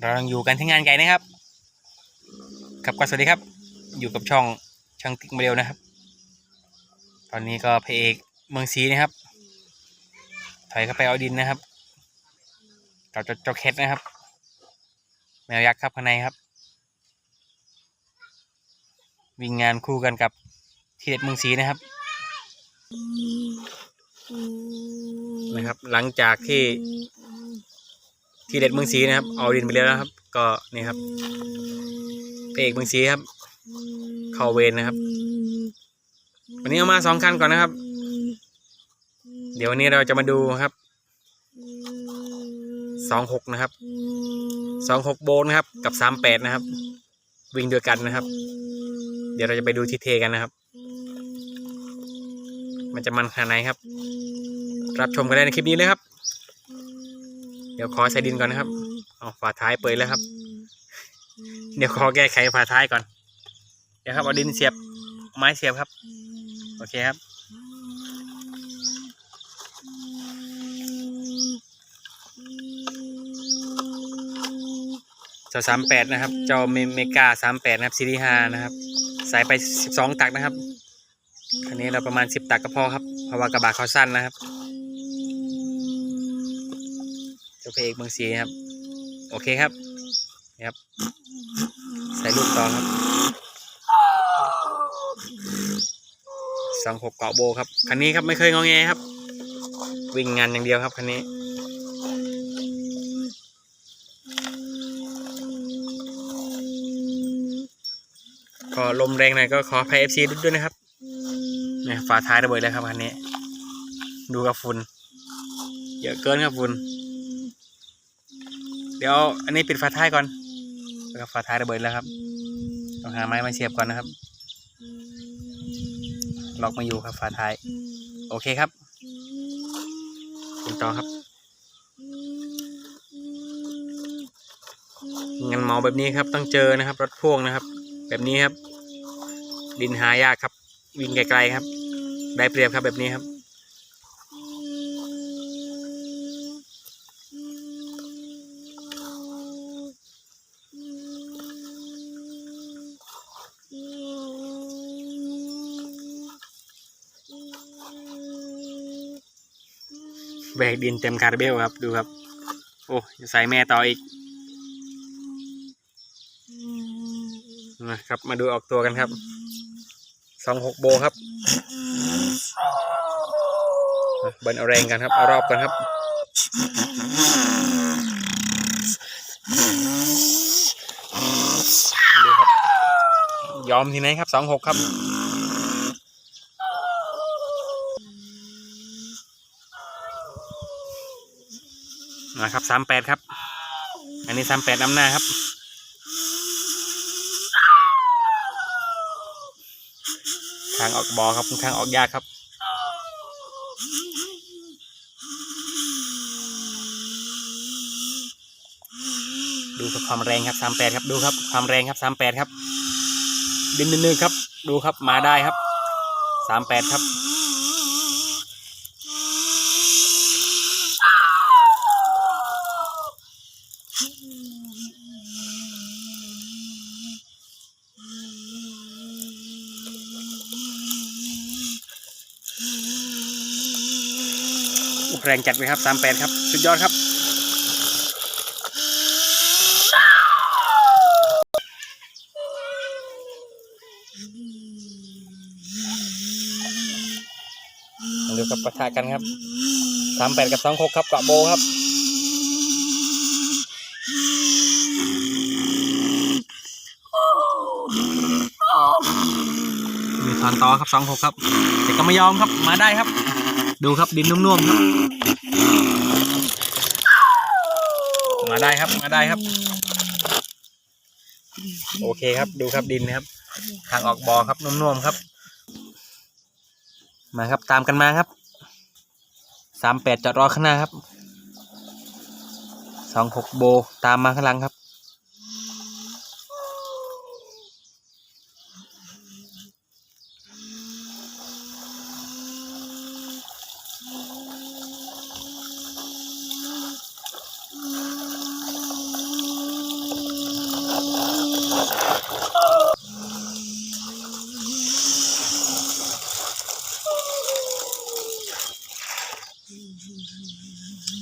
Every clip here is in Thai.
เรายังอยู่กันที่งานไก่นะครับ ครับก็สวัสดีครับ อยู่กับช่องช่างติ๊กมาเร็วนะครับ ตอนนี้ก็พระเอกเมืองศรีนะครับ ถอยเข้าไปเอาดินนะครับเจ้าเจ้าเจ้าเคสนะครับ แมวยักษ์ครับข้างในครับ วิ่งงานคู่กันกับที่เด็ดเมืองศรีนะครับนะครับ หลังจากที่ ที่เด็ดเมืองศรีนะครับ เอาดินไปแล้วนะครับ ก็นี่ครับเอกเมืองศรีครับ เข้าเวรนะครับ วันนี้เอามาสองคันก่อนนะครับ เดี๋ยววันนี้เราจะมาดูครับสองหกนะครับสองหกโบนนะครับ กับสามแปดนะครับ วิ่งด้วยกันนะครับ เดี๋ยวเราจะไปดูทีเทกันนะครับ มันจะมันขนาดไหนครับ รับชมกันได้ในคลิปนี้เลยครับ เดี๋ยวขอใส่ดินก่อนนะครับเอาฝาท้ายเปิดแล้วครับ เดี๋ยวขอแก้ไขฝาท้ายก่อน เดี๋ยวครับเอาดินเสียบไม้เสียบครับ โอเคครับเจ้าสามแปดนะครับ เจ้าเมเมกาสามแปดนะครับซีรีส์ห้านะครับใส่ไปสิบสองตักนะครับ อันนี้เราประมาณสิบตักก็พอครับ เพราะว่ากระบะเขาสั้นนะครับ เจ้าเพเอกเมืองศรีครับ โอเคครับนี่ครับ ใส่ลูกต่อครับสองหกเกาะโบครับคันนี้ครับไม่เคยงอแงครับ วิ่งงานอย่างเดียวครับคันนี้ก็ลมแรงหน่อยก็ขอพายเอฟซีด้วยนะครับเนี่ยฝาท้ายระเบิดแล้วครับคันนี้ ดูกับฝุ่นเยอะเกินครับฝุ่น เดี๋ยวอันนี้ปิดฝาท้ายก่อนแล้วฝาท้ายระเบิดแล้วครับ ต้องหาไม้มาเสียบก่อนนะครับ ล็อกมาอยู่ครับฝาท้าย โอเคครับคุณต่อครับงานเมาแบบนี้ครับต้องเจอนะครับรถพ่วงนะครับ แบบนี้ครับ ดินหายากครับ วิ่งไกลๆครับ ได้เปรียบครับแบบนี้ครับ แบกดินเต็มคาราเบลครับดูครับ โอ้ใส่แม่ต่ออีกนะครับ มาดูออกตัวกันครับสองหกโบครับเบิร์นเอาแรงกันครับเอารอบกันครับดูครับ ยอมทีไหนครับสองหกครับ นะครับสามแปดครับ อันนี้สามแปดนำหน้าครับ ทางออกบอครับค่อนข้างออกยากครับดูครับความแรงครับสามแปดครับดูครับความแรงครับสามแปดครับดินนึงครับ ดูครับมาได้ครับสามแปดครับ แรงจัดเลยครับสามแปดครับ สุดยอดครับ ดูครับปะทะกันครับสามแปดกับสองหกครับเกาะโบครับมีถอนต่อครับสองหกครับ แต่ก็ไม่ยอมครับมาได้ครับ ดูครับดินนุ่มๆครับ มาได้ครับ มาได้ครับ โอเคครับ ดูครับดินนะครับ ทางออกบอครับนุ่มๆครับ มาครับตามกันมาครับสามแปดจอดรอข้างหน้าครับสองหกโบตามมาข้างหลังครับ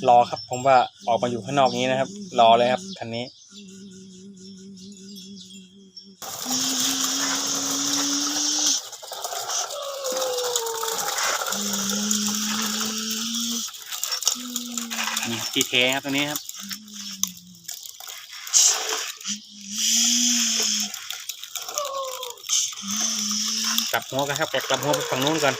รอครับ ผมว่าออกมาอยู่ข้างนอกนี้นะครับ รอเลยครับคันนี้นี่ที่เทครับตัวนี้ครับกลับหัวกันครับกลับหัวไปฝั่งนู้นก่อน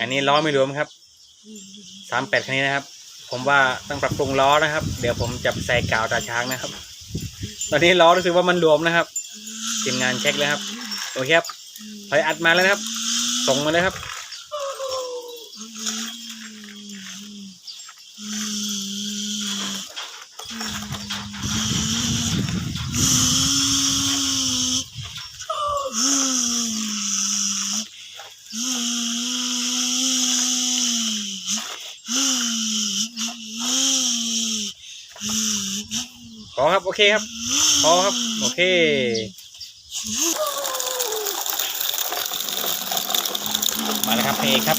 อันนี้ล้อไม่รวมครับสามแปดคันนี้นะครับ ผมว่าต้องปรับปรุงล้อนะครับ เดี๋ยวผมจะใส่กาวตาช้างนะครับ ตอนนี้ล้อรู้สึกว่ามันรวมนะครับทีมงานเช็คแล้วครับโอเคครับถอยอัดมาแล้วนะครับ ส่งมาเลยครับ พ อครับโอเคครับ พอครับ โอเคมาแล้วครับเพลงครับ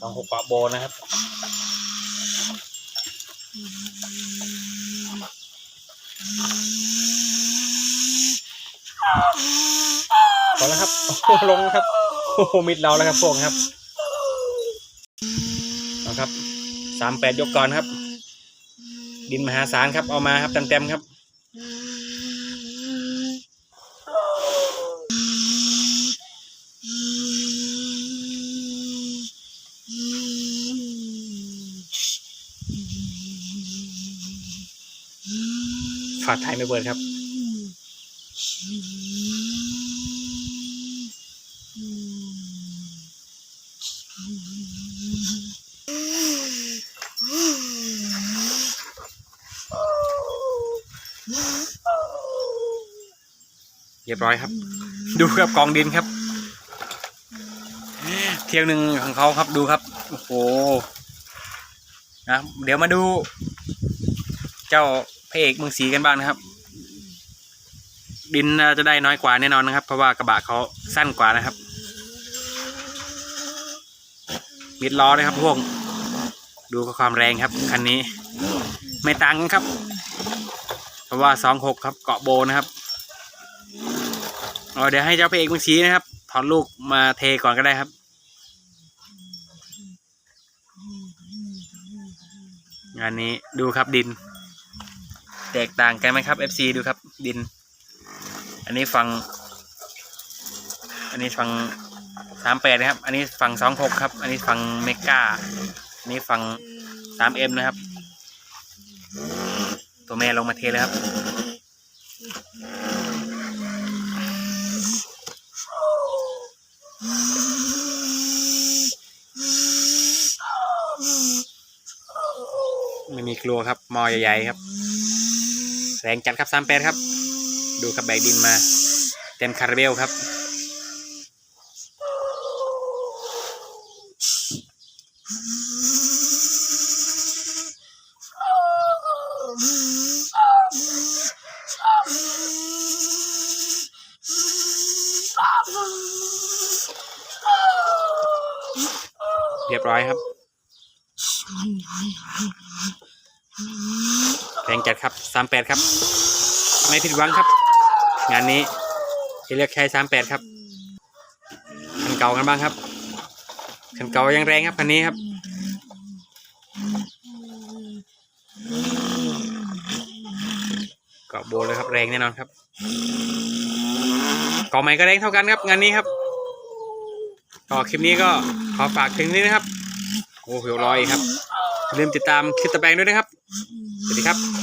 สองหกปะโบนะครับพอแล้วครับ ลงครับโอ้โหมิดเราแล้วครับพวกครับเอาครับสามแปดยกก่อนครับ ดินมหาศาลครับเอามาครับเต็มๆครับ ฝาดไทยไม่เปิดครับเรียบร้อยครับ ดูครับกองดินครับ เที่ยวหนึ่งของเขาครับดูครับโอ้โหนะเดี๋ยวมาดู เจ้า พระเอกเมืองสีกันบ้างนะครับ ดินน่าจะได้น้อยกว่าแน่นอนนะครับ เพราะว่ากระบะเขาสั้นกว่านะครับมิดล้อนะครับพวกดูความแรงครับคันนี้ ไม่ตังกันครับ เพราะว่าสองหกครับเกาะโบนะครับเอาเดี๋ยวให้เจ้าพระเอกเมืองสีนะครับถอดลูกมาเทก่อนก็ได้ครับงานนี้ดูครับดิน แตกต่างกันไหมครับ FC ดูครับ ดิน อันนี้ฝั่งอันนี้ฝั่งสามแปดนะครับ อันนี้ฝั่งสองหกครับ อันนี้ฝั่งเมกาอันนี้ฝั่งสามเอ็มนะครับ ตัวแม่ลงมาเทเลยครับ ไม่มีกลัวครับ มอใหญ่ๆครับ แรงจัดครับสามแปดครับ ดูครับแบกดินมา เต็มคาราเบลครับ เรียบร้อยครับ แรงจัดครับสามแปดครับ ไม่ผิดหวังครับ งานนี้ที่เลือกใช้สามแปดครับคันเก่ากันบ้างครับคันเก่ายังแรงครับคันนี้ครับเกาะโบเลยครับแรงแน่นอนครับเกาะใหม่ก็แรงเท่ากันครับ งานนี้ครับก็คลิปนี้ก็ขอฝากถึงนี้นะครับโอ้โหรอยครับอย่าลืมติดตามคลิปตะแปลงด้วยนะครับ สวัสดีครับ